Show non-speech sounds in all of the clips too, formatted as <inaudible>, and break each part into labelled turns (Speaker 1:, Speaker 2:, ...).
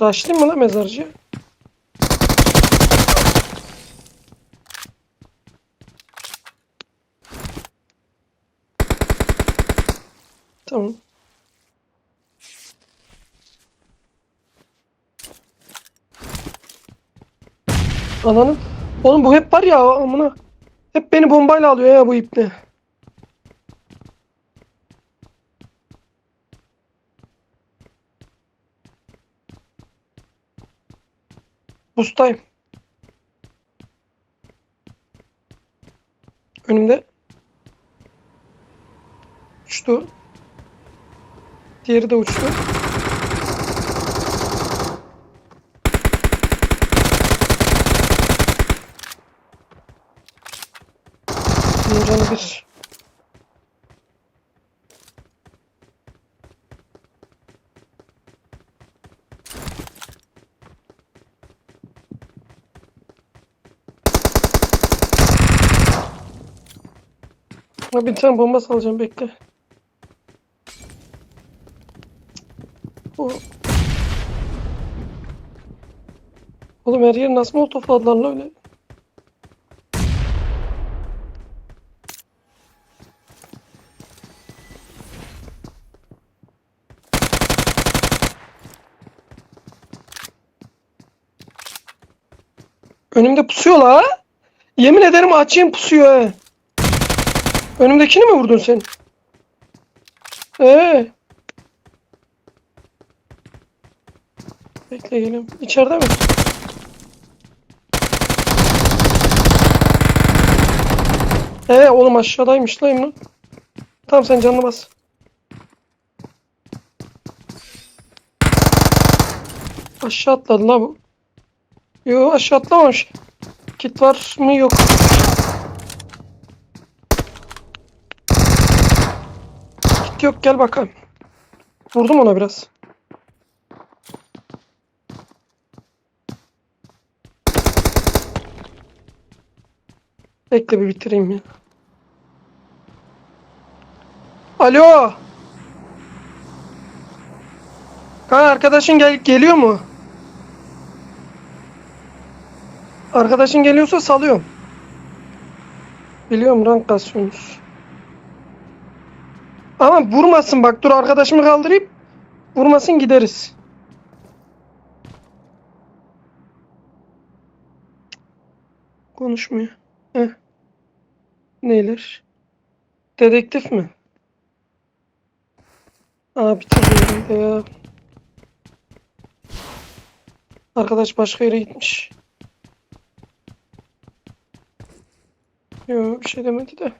Speaker 1: Raşlayayım mı lan mezarcı? Tamam. Ananın. Oğlum bu hep var ya amına. Hep beni bombayla alıyor ya bu ipne. Bustayım. Önümde. Uçtu. Diğeri de uçtu. Canı bir. Ha, bir tane bomba salacağım bekle. O... Oğlum her yer nasıl molotofladılar lan öyle? Önümde pusuyor la. Yemin ederim açayım pusuyor he. Önümdekini mi vurdun sen? Ee. Bekle geliyorum. İçeride mi? Ee oğlum aşağıdaymış lan lan. Tamam sen canını bas. Aşağı atladı la bu. Yo aşağı atlamamış. Kit var mı yok. Yok gel bakalım. Vurdum ona biraz. Bekle bir bitireyim ya. Alo. Kanka arkadaşın gel geliyor mu? Arkadaşın geliyorsa salıyorum. Biliyorum rank kasıyorsunuz. Ama vurmasın bak dur arkadaşımı kaldırayım. Vurmasın gideriz. Konuşmuyor. Heh. Neyler? Dedektif mi? Aa bitirdi herhalde ya. Arkadaş başka yere gitmiş. Yok bir şey demedi de.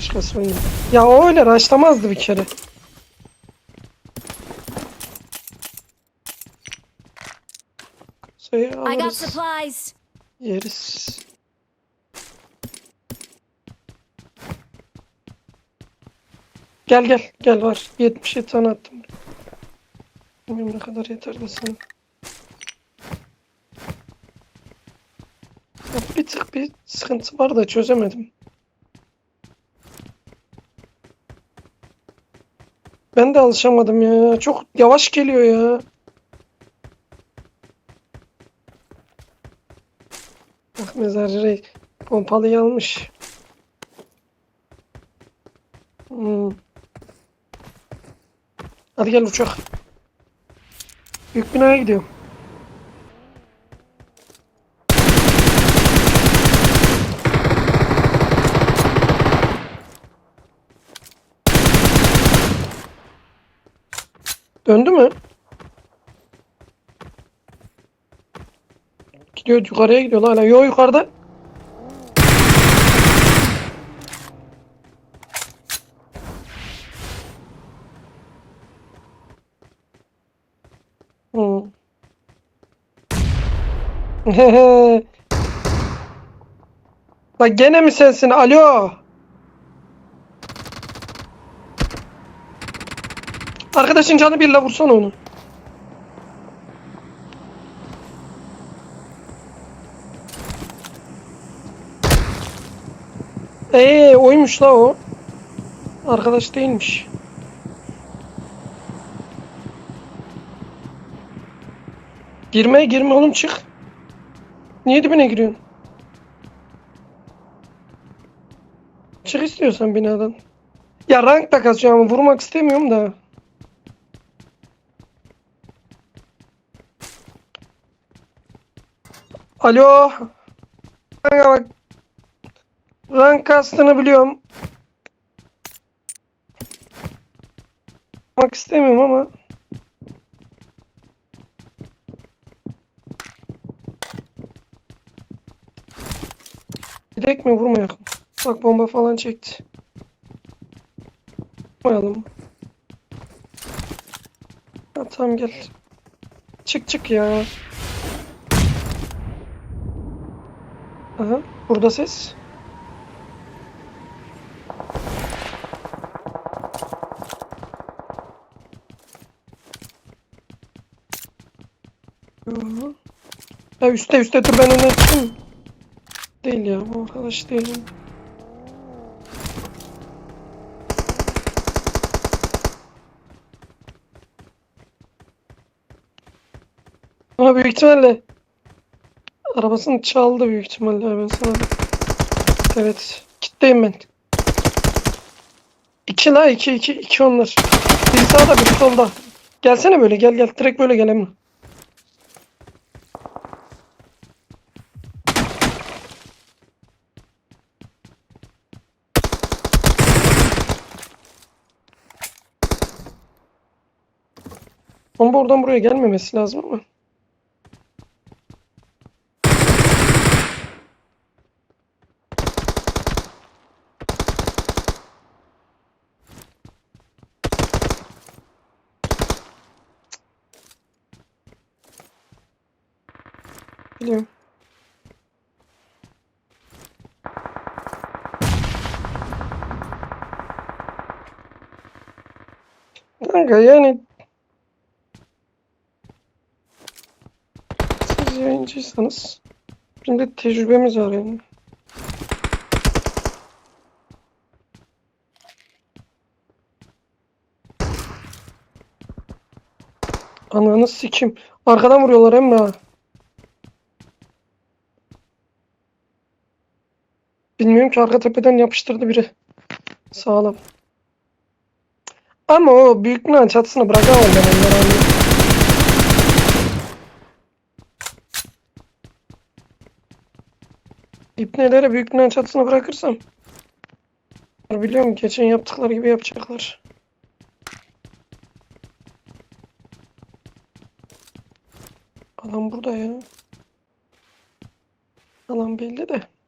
Speaker 1: Başkası oynuyor. Ya o öyle raşlamazdı bir kere.
Speaker 2: Got
Speaker 1: alırız.
Speaker 2: supplies.
Speaker 1: Yeriz. Gel gel gel var. 77 tane attım. Bilmiyorum ne kadar yeter de sana. Bir tık bir sıkıntı var da çözemedim. Ben de alışamadım ya. Çok yavaş geliyor ya. Bak mezarcı rey pompalıyı almış. Hmm. Hadi gel uçak. Büyük binaya gidiyorum. Döndü mü? Gidiyor yukarıya gidiyor hala. Yo yukarıda. Hmm. Bak <laughs> gene mi sensin? Alo. Arkadaşın canı birle vursana onu. Ee oymuş la o. Arkadaş değilmiş. Girme girme oğlum çık. Niye dibine giriyorsun? Çık istiyorsan binadan. Ya rank da kasıyorum ama vurmak istemiyorum da. Alo. Kanka bak. Rank kastını biliyorum. Vurmak istemiyorum ama. Direkt mi vurmayalım? Bak bomba falan çekti. Vurmayalım. Ha, tamam gel. Çık çık ya. Aha, burada ses. Ya üstte üstte dur ben onu açayım. Değil ya bu arkadaş değil. Ama büyük ihtimalle arabasını çaldı büyük ihtimalle ben sana. Evet. Kitleyim ben. İki la iki iki iki onlar. Biri sağda biri solda. Gelsene böyle gel gel direkt böyle gel Emre. Bomba oradan buraya gelmemesi lazım ama. Biliyorum. Kanka yani siz yayıncıysanız bizim de tecrübemiz var yani. Ananı sikim. Arkadan vuruyorlar Emre. Bilmiyorum ki arka tepeden yapıştırdı biri. Sağlam. Ama o büyük binanın çatısını bırakamam ben onları anlayayım. İpnelere büyük binanın çatısını bırakırsam biliyorum geçen yaptıkları gibi yapacaklar. Alan burada ya. Alan belli de.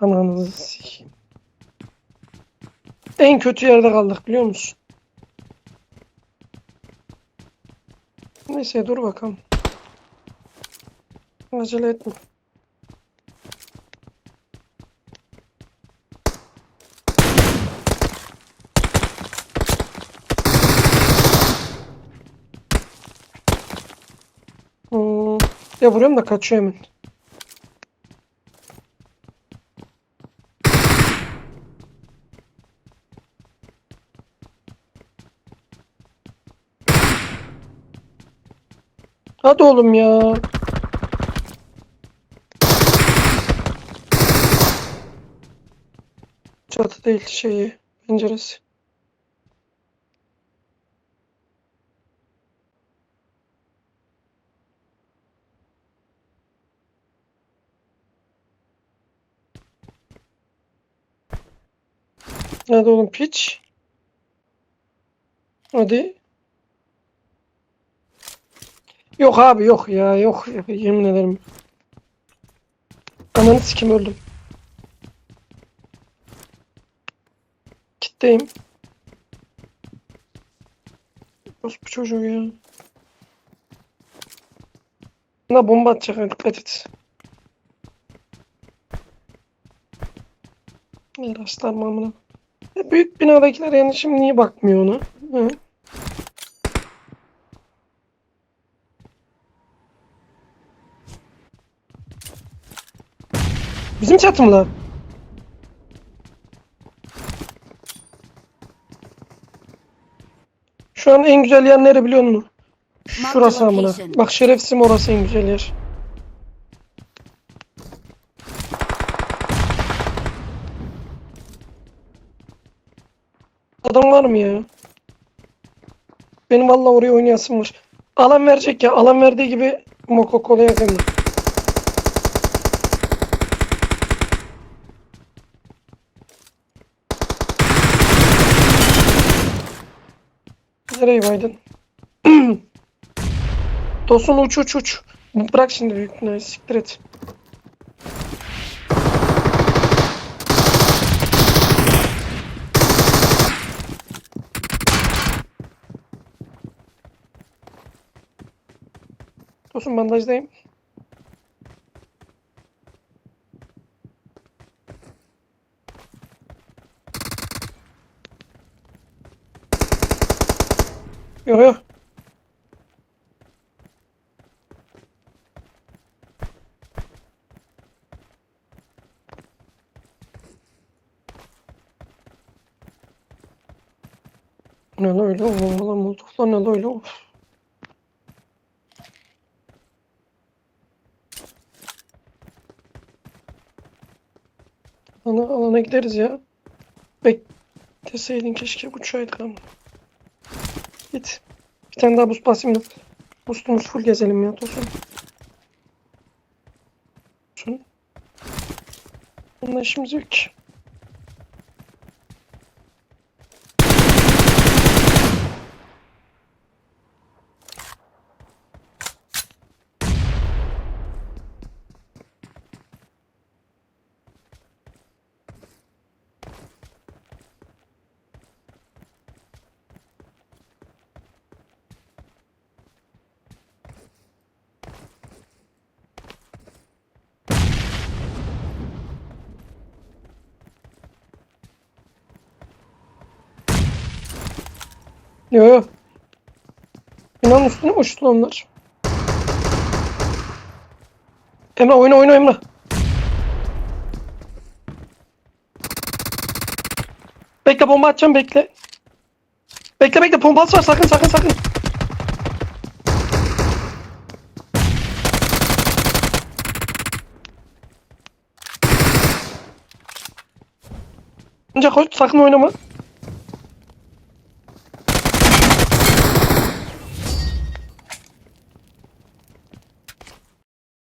Speaker 1: Ananızı sikeyim. En kötü yerde kaldık biliyor musun? Neyse dur bakalım. Acele etme. Hmm. Ya vuruyorum da kaçıyor hemen. Hadi oğlum ya. Çatı değil şeyi penceresi. Hadi oğlum piç. Hadi. Yok abi yok ya yok yemin ederim. Ananı sikim öldüm. Kitleyim. bu çocuğu ya. Buna bomba atacak dikkat et. Yer aslan mamına. E, büyük binadakiler yani şimdi niye bakmıyor ona? Hı? Bizim çatımla. Şu an en güzel yer nere biliyor musun? Şurası amına. Bak şerefsizim orası en güzel yer. Adam var mı ya? Benim valla oraya oynayasım var. Alan verecek ya. Alan verdiği gibi Mokoko'la yakındı. Nereye baydın? <clears throat> Tosun uç uç uç. Bırak şimdi büyük binayı siktir et. Tosun bandajdayım. Yo. Ne lan öyle? Bombalar molotoflar ne lan öyle? Of. Alana, alana gideriz ya. Bekleseydin keşke uçaydık ama. Git. Bir tane daha buz basayım da. Boostumuz full gezelim ya Tosun. Tosun. Onunla işimiz yok ki. Yo yo. Binanın üstüne uçtu onlar? Emre oyna oyna Emre. Bekle bomba atacağım bekle. Bekle bekle pompası var sakın sakın sakın. Koş sakın oynama.